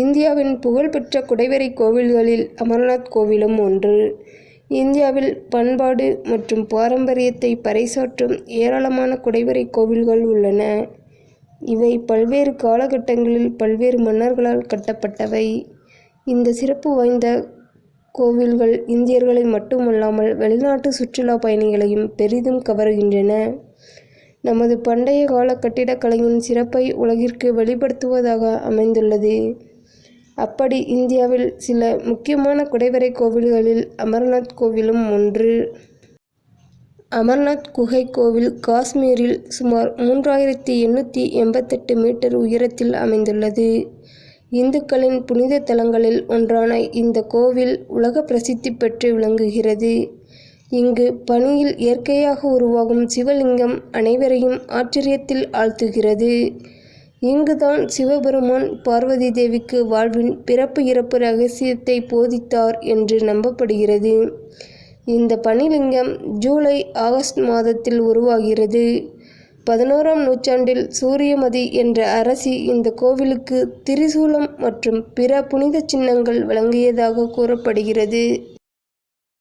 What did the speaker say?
இந்தியாவின் புகழ்பெற்ற குடைவரை கோவில்களில் அமர்நாத் கோவிலும் ஒன்று. இந்தியாவில் பண்பாடு மற்றும் பாரம்பரியத்தை பறைசாற்றும் ஏராளமான குடைவரை கோவில்கள் உள்ளன. இவை பல்வேறு காலகட்டங்களில் பல்வேறு மன்னர்களால் கட்டப்பட்டவை. இந்த சிறப்பு வாய்ந்த கோவில்கள் இந்தியர்களை மட்டுமல்லாமல் வெளிநாட்டு சுற்றுலா பயணிகளையும் பெரிதும் கவருகின்றன நமது பண்டைய கால கட்டிடக்கலையின் சிறப்பை உலகிற்கு வெளிப்படுத்துவதாக அமைந்துள்ளது. அப்படி இந்தியாவில் சில முக்கியமான குடைவரை கோவில்களில் அமர்நாத் கோவிலும் ஒன்று. அமர்நாத் குகை கோவில் காஷ்மீரில் சுமார் மூன்றாயிரத்தி எண்ணூற்றி எண்பத்தெட்டு மீட்டர் உயரத்தில் அமைந்துள்ளது. இந்துக்களின் புனித தலங்களில் ஒன்றான இந்த கோவில் உலக பிரசித்தி பெற்று விளங்குகிறது. இங்கு பணியில் இயற்கையாக உருவாகும் சிவலிங்கம் அனைவரையும் ஆச்சரியத்தில் ஆழ்த்துகிறது. இங்கு தான் சிவபெருமான் பார்வதி தேவிக்கு வாழ்வின் பிறப்பு இறப்பு ரகசியத்தை போதித்தார் என்று நம்பப்படுகிறது. இந்த பனிலிங்கம் ஜூலை ஆகஸ்ட் மாதத்தில் உருவாகிறது. பதினோராம் நூற்றாண்டில் சூரியமதி என்ற அரசி இந்த கோவிலுக்கு திரிசூலம் மற்றும் பிற புனித சின்னங்கள் வழங்கியதாக கூறப்படுகிறது.